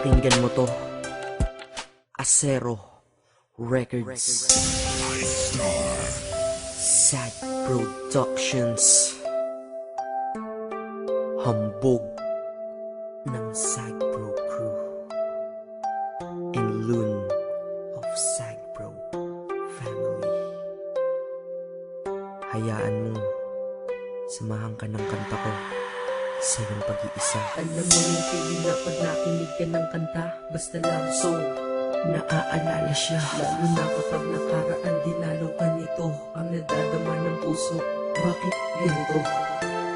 Pakinggan mo to. Acero Records. Sad Productions. Hambog ng Sad Pro Crew. And Loon of Sad Pro Family. Hayaan mo, samahan ka ng kanta ko sa iyong pag-iisa. Alam mo yung feeling na pag nakinig ka ng kanta Basta love song Naaalala siya Lalo na kapag nakaraan Di lalo ka nito Ang nadadama ng puso Bakit ganito?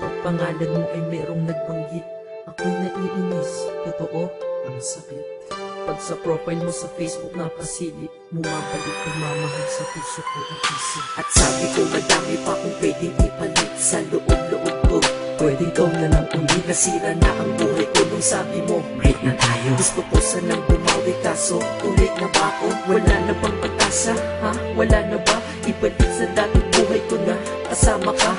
Pag pangalan mo ay merong nagbanggit Ako'y naiinis Totoo? Ang sakit Pag sa profile mo sa Facebook nakasilip Bumabalik pagmamahal sa puso ko at isip At sabi ko madami pa kung pwedeng ipalit Sa loob-loob ko Pwede ikaw na lang uli Nasira na ang buhay ko nung sabi mo Break na tayo Gusto ko sanang bumawi kaso Ulit na ba ako? Wala na bang pag-asa? Ha? Wala na ba? Ibalik sa dating buhay ko na Kasama ka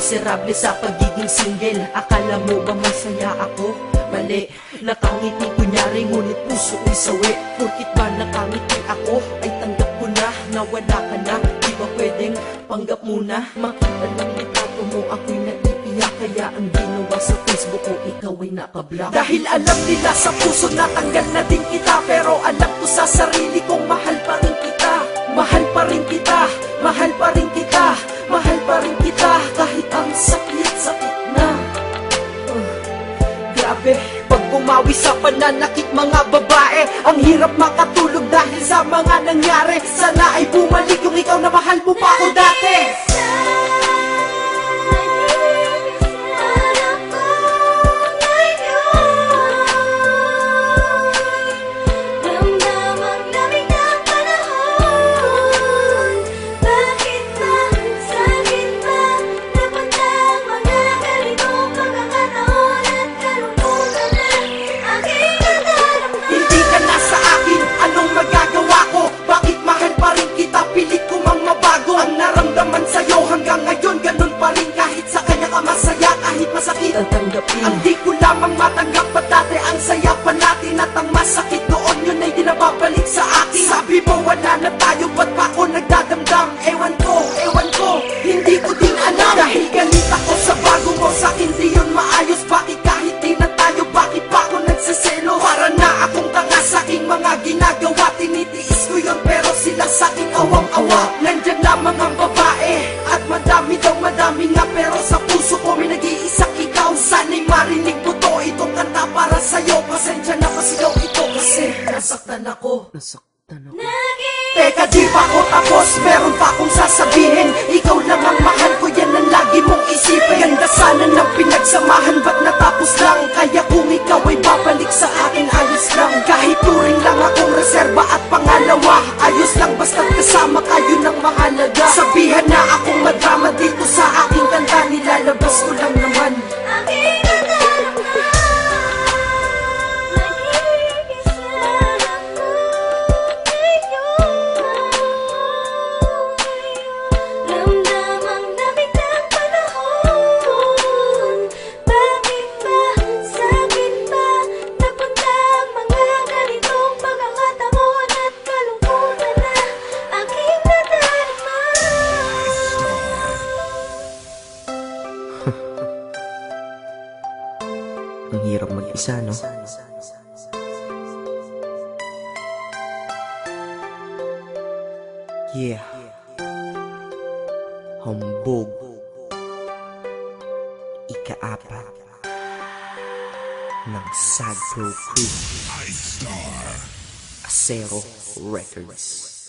miserable sa pagiging single. Akala mo ba masaya ako? Mali, nakangiti kunyari ngunit puso ko'y sawi. Porkit ba nakangiti ako? Ay tanggap ko na Nawala ka na, di ba pwedeng panggap muna? Makita lang ni tato mo ako'y naiiyak. Kaya ang ginawa sa Facebook ko ikaw ay nakablock. Dahil alam nila sa puso natanggal na din kita. Pero alam ko sa sarili kong mahal pa rin kita. Mahal pa rin kita, mahal hirap makatulog dahil sa mga nangyari. Sana ay bumalik yung ikaw na mahal mo pa ako dati Ang di ko lamang matanggap nasaktan ako. Teka di pa ako tapos. Meron pa akong sasabihin. Ikaw lang ang mahal ko. Yan ang lagi mong isipin. Ganda sana ng pinagsamahan. Ba't natapos lang? Kaya kung ikaw ay babalik sa akin Ayos lang. Kahit turing lang akong reserba at pangalawa Ayos lang. Basta't kasama mag-isa, no? Yeah. Hambog. Ikaapat ng Sad Pro Crew. Acero Records.